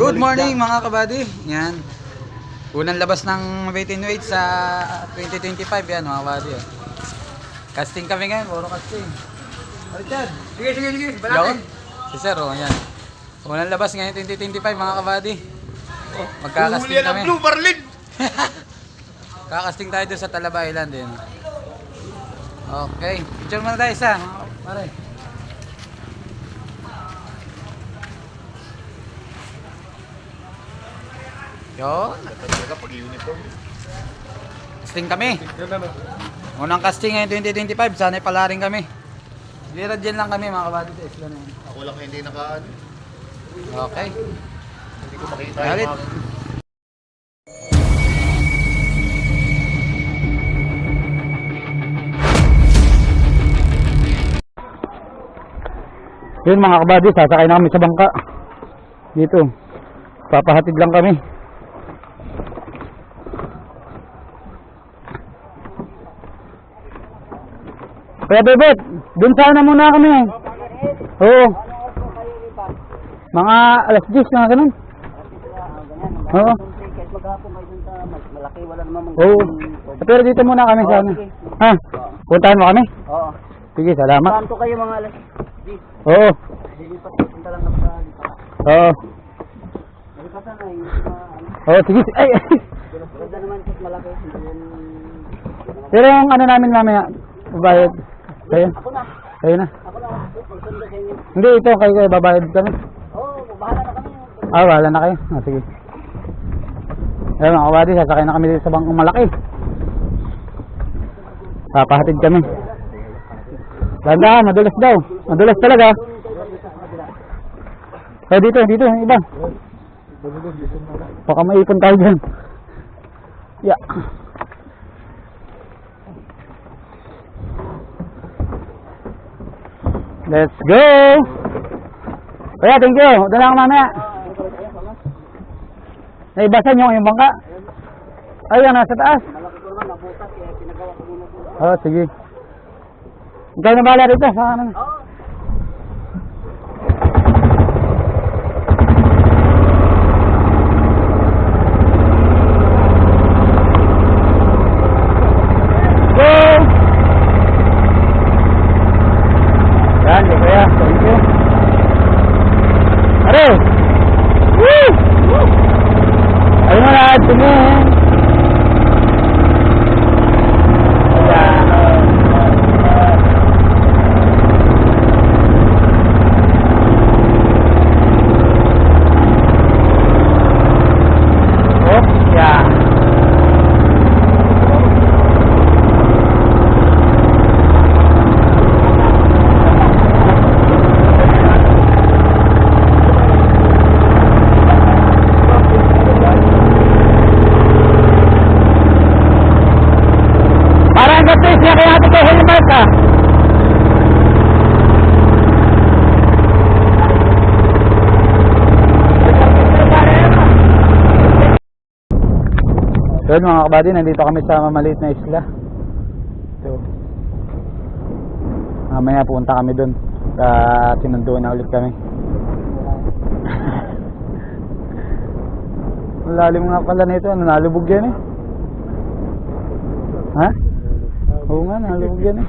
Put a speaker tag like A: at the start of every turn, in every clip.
A: Good morning mga kabady. Yan. Unang labas ng weight and weight sa 2025 yan mga kabady. oh. Casting kami ngayon, puro casting. Richard.
B: Sige, sige, sige.
A: Yo.
B: Balatan.
A: Si Sir, oh, yan. Unang labas ngayon 2025 mga kabady.
B: Huli
A: Magkakasting kami.
B: Blue Berlin.
A: Kakasting tayo doon sa Talaba Island din. Okay. Picture muna tayo isa. Pare. Yun.
B: Talaga pag uniform.
A: Casting kami. Unang casting ngayon 2025. Sana'y pala rin kami. Lira dyan lang kami mga kabady sa isla na yun.
B: Ako lang hindi naka.
A: Okay.
B: Hindi ko makita
A: Galit.
B: yung mga...
A: Yun mga kabady, sasakay na kami sa bangka. Dito. Papahatid lang kami. Kaya Bebet, dun sana muna kami. Oo. Mga alas 10 na ganun. Oo.
C: Sa malaki, wala naman
A: Oo. Pero dito muna kami sana.
C: sige.
A: Ha? Puntahan mo kami?
C: Oo.
A: Sige, salamat.
C: Saan to kayo mga alas? Di,
A: Oo.
C: lilipat punta lang na sa.
A: Oo.
C: Lilipatan na yung ano.
A: Oo, sige. Ay, ay.
C: Naman.
A: Pero yung ano namin mamaya, babayad. Kayo?
C: Ako na.
A: Kayo na.
C: Ako na. Magsundo sa inyo.
A: Hindi, ito, kayo kayo, babayad kami.
C: Oo, bahala na kami.
A: Ah, wala na kayo. Ah, sige. Ayun mga kabady, sasakay na kami dito sa bangkong malaki. Papahatid kami. Tandaan, madulas daw. Madulas talaga. Eh, dito, dito, iba. Baka maipon tayo dyan. Yeah. Let's go! Kaya, thank you. Lang ako mamaya. Naibasan yung yung bangka. Ayun, nasa taas. Oh, sige. Ikaw na bahala rito. Sa kanan.
C: Oo.
A: Go! Yan, di kaya. Thank you. Are! Woo! Ayun na lahat. Tingin. Ayan. Oh, yeah. Parang gatis niya kaya ito kay helmet ah. So yun mga kabady, nandito kami sa mamaliit na isla. So, mamaya punta kami dun. Sa sinunduan na ulit kami. Ang lalim nga pala nito, ano, nalubog yan eh. Ha? Oo nga, nalubog yan eh.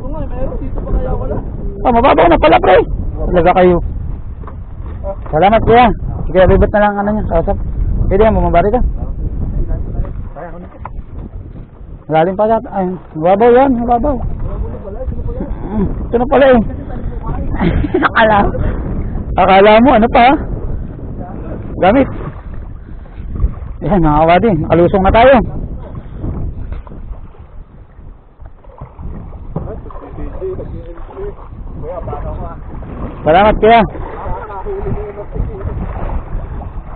C: Oo nga, meron dito pa kaya wala.
A: Ah, mababaw na pala pre. Talaga kayo. Salamat kuya. Sige, bibat na lang ano niya, kausap. Pwede yan, bumabari ka. Lalim pa yata. Ay, mababaw yan, mababaw. Mm, Ito na pala eh. Akala, akala mo, ano pa? Gamit. Yan, mga kawadi, nakalusong na tayo. Salamat kuya.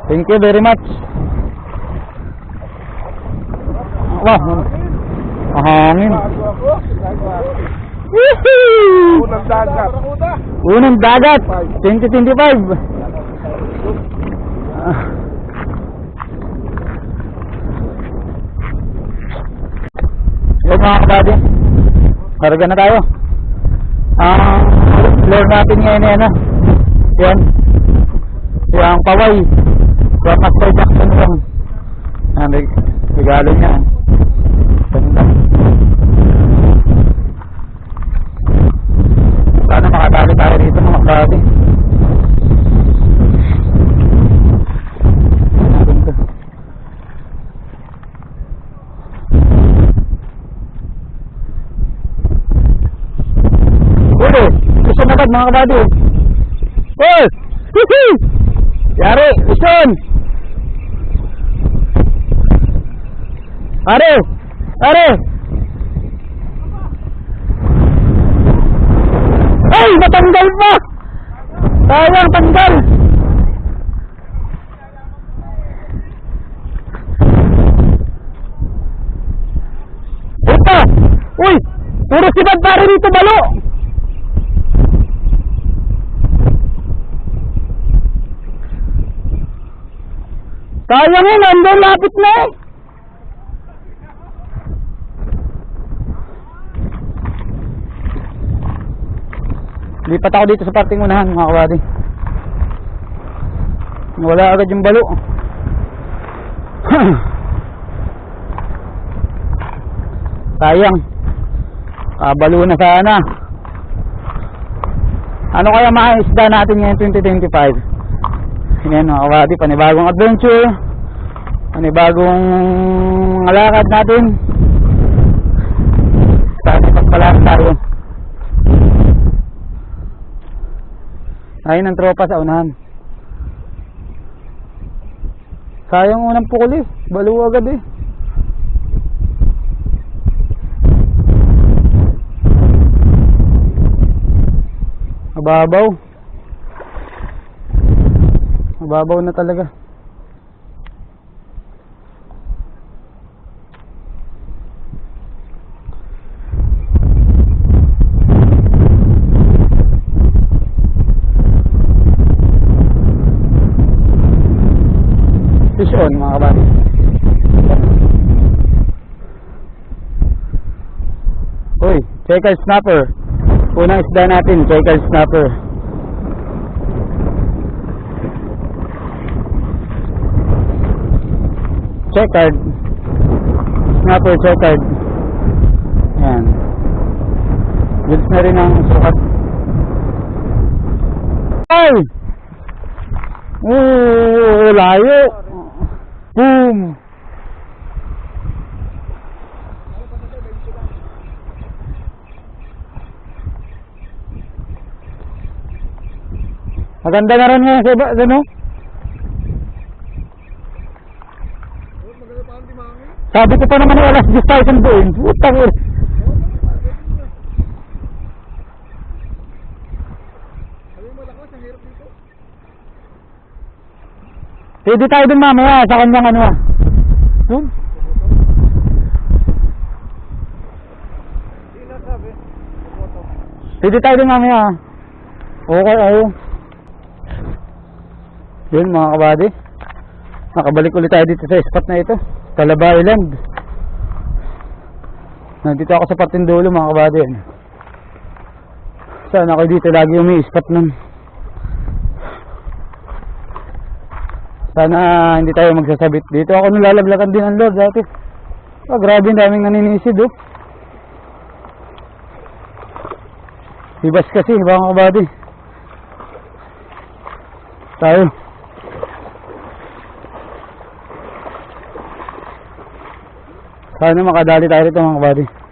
A: Thank you very much. Wah, mahangin.
B: Unang dagat.
A: Unang dagat, 2025. Ah. Yun mga kabady. Karga na tayo. Ang floor natin ngayon ay ano. Yan. Yung paway. Yung Pastor Jackson may regalo niya. Sana makatali tayo dito mga agad mga kabado. Uy! Hihi! Yari, listen! Are! Are! Ay! Natanggal pa! Sayang, tanggal! Ito! Uy! Puro sibad pare dito, balo! Sayang yun, andun lapit na eh. Lipat ako dito sa parting unahan mga kawadi. Wala agad yung balo. Sayang. Kabalo na sana. Ano kaya mga natin ngayon 2025? Yan mga kawadi, panibagong adventure. Panibagong lakad natin. Sana pagpalaan tayo. Ayun ang tropa sa unahan. Sayang unang pukul eh. Balo agad eh. Mababaw. Mababaw na talaga. Fish on mga kabady. Uy, checker snapper. Unang isda natin, checker snapper. Checkered. Snapper checkered. Ayan. Goods na rin ang sukat. Ay! Oo, layo. Boom! Maganda na rin ngayon sa iba, ano? Sabi ko pa naman ay alas 10 tayo sunduin. Putang ina. Pwede tayo dun mamaya sa kanyang ano ah. Dun. Pwede tayo dun mamaya ah. Okay, ayo. Yun mga kabady. Nakabalik ulit tayo dito sa spot na ito. Talaba Island. Nandito ako sa Patindulo mga kabady. Saan ako dito lagi umi-spot nun. Sana hindi tayo magsasabit dito. Ako nilalaglakan din ang Lord dati. Oh, grabe ang daming naninisid oh. Ibas kasi, mga kabady. Tayo. Sana makadali tayo rito mga kabady.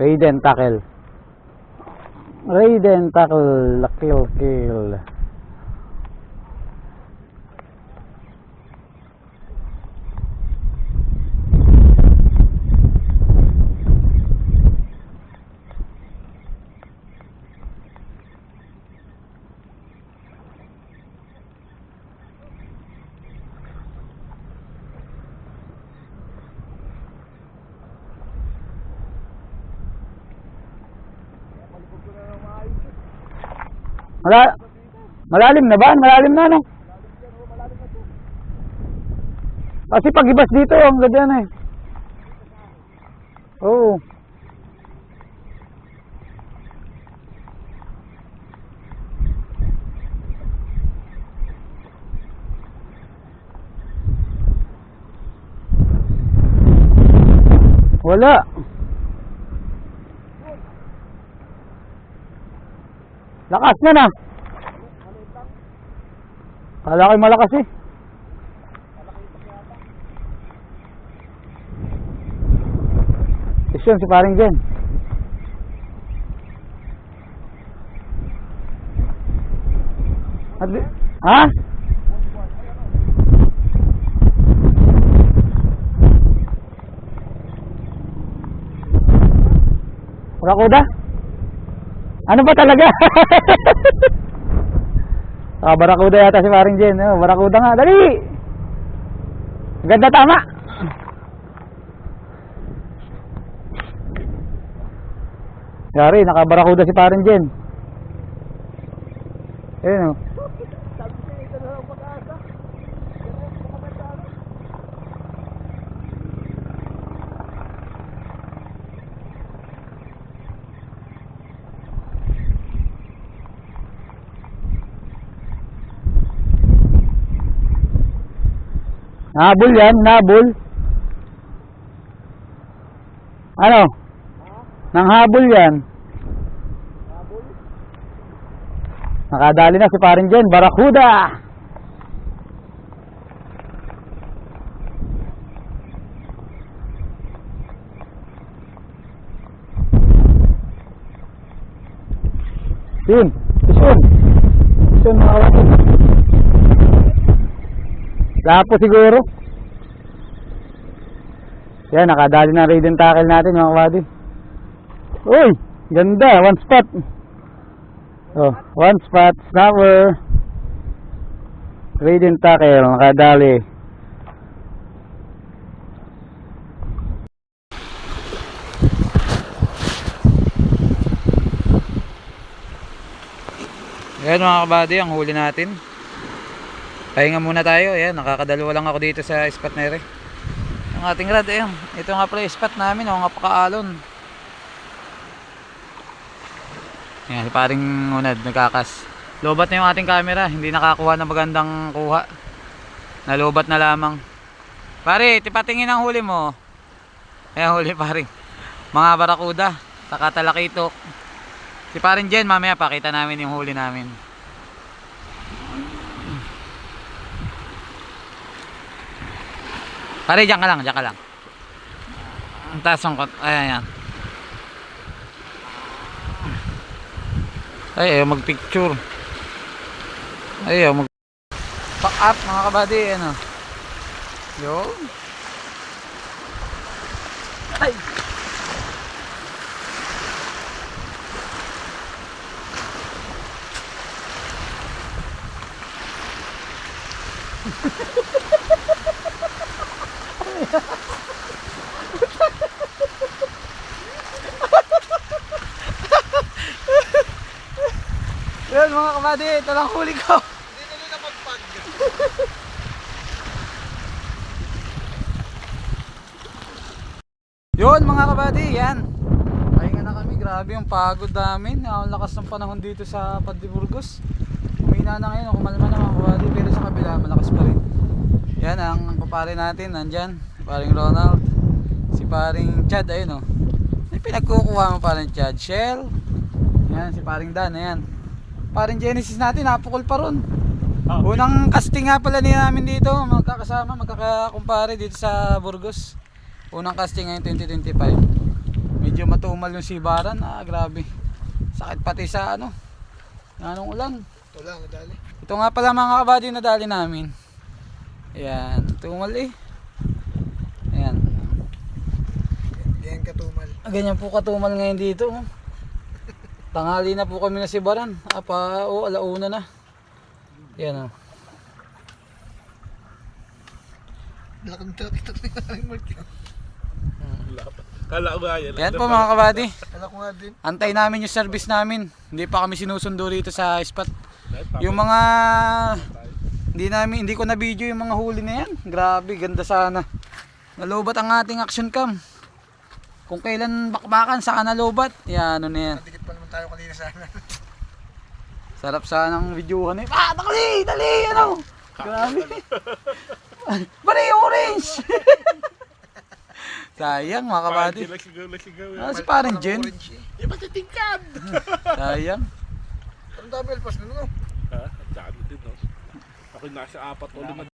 A: Raiden tackle. Raiden tackle. Kill kill. Mala malalim na ba? Malalim na, no? Kasi pag ibas dito, ang ganyan eh. Oo. Wala. Lakas na na. Kala ko'y malakas eh. Is yun, si paring Jen. Ha? Barakuda? Ano ba talaga? ah, barakuda yata si paring Jen. Oh, barakuda nga. Dali! Ganda tama. Yari, nakabarakuda si paring Jen. Ayun oh. Nabul yan, nabul. Ano? Nang habol yan. Nakadali na si paring Jen, Barakuda! Yun, isun. Isun mga kapatid. Lapo siguro. Yan, nakadali na raiden tackle natin mga kapatid. Uy, ganda, one spot. Oh, one spot, snapper. Raiden tackle, nakadali. Ayan mga kabady, ang huli natin. Pahinga muna tayo. Ayan, nakakadalawa lang ako dito sa spot na ere. Ang ating rad, ayan. Ito nga pala spot namin, oh, nga pakaalon. Ayan, paring unad, nagkakas. Lobat na yung ating camera, hindi nakakuha ng magandang kuha. Nalobat na lamang. Pare, tipatingin ang huli mo. Ayan, huli paring. Mga barakuda, takatalakito. Si paring Jen, mamaya pakita namin yung huli namin. Pare, dyan ka lang, dyan ka lang. Ang taas ang kot. Ayan, ayan. Ay, ayaw magpicture. Ay, ayaw mag... Pack up, mga kabady, ano. Yun. Ay! Yun mga kabady, ito lang huli ko. Yun mga kabady, yan. Pahinga na kami, grabe yung pagod namin. Ang lakas ng panahon dito sa Pandiburgos. Humina na ngayon, kumalma na mga kabady, pero sa kabila malakas pa rin. Yan ang papare natin, nandyan. Paring Ronald. Si paring Chad, ayun oh. May pinagkukuha mo paring Chad. Shell. Yan, si paring Dan, ayan. Paring Genesis natin, napukol pa ron. Unang casting nga pala niya namin dito, magkakasama, magkakakumpare dito sa Burgos. Unang casting ngayon 2025. Medyo matumal yung sibaran, ah grabe. Sakit pati sa ano, anong ulan.
B: Ito lang, dali.
A: Ito nga pala mga kabady na dali namin. Ayan, tumal eh. Ayan.
B: Yan katumal.
A: Ganyan po katumal ngayon dito. oh. Tanghali na po kami na si Baran. Apa, o, alauna na. Yan oh.
B: Lakang.
A: Mm.
D: Kala ko nga yan.
A: Yan po mga kabady.
B: Kala ko nga din.
A: Antay namin yung service namin. Hindi pa kami sinusundo rito sa spot. Yung mga hindi namin hindi ko na video yung mga huli na yan. Grabe, ganda sana. Nalobat ang ating action cam. Kung kailan bakbakan, saka nalobat. Yan, ano na yan.
B: Dikit pa naman tayo kanina sana.
A: Sarap sana ng videohan eh. Ah, dali, dali, ano? Grabe. Bari, orange. Sayang mga kabady.
D: Go, let's go.
A: Ah, si parang Jen.
D: Di ba titingkad?
A: Sayang.
B: Ang dami alpas na no?
D: Ha? Tsaka din no. Ako nasa apat o lima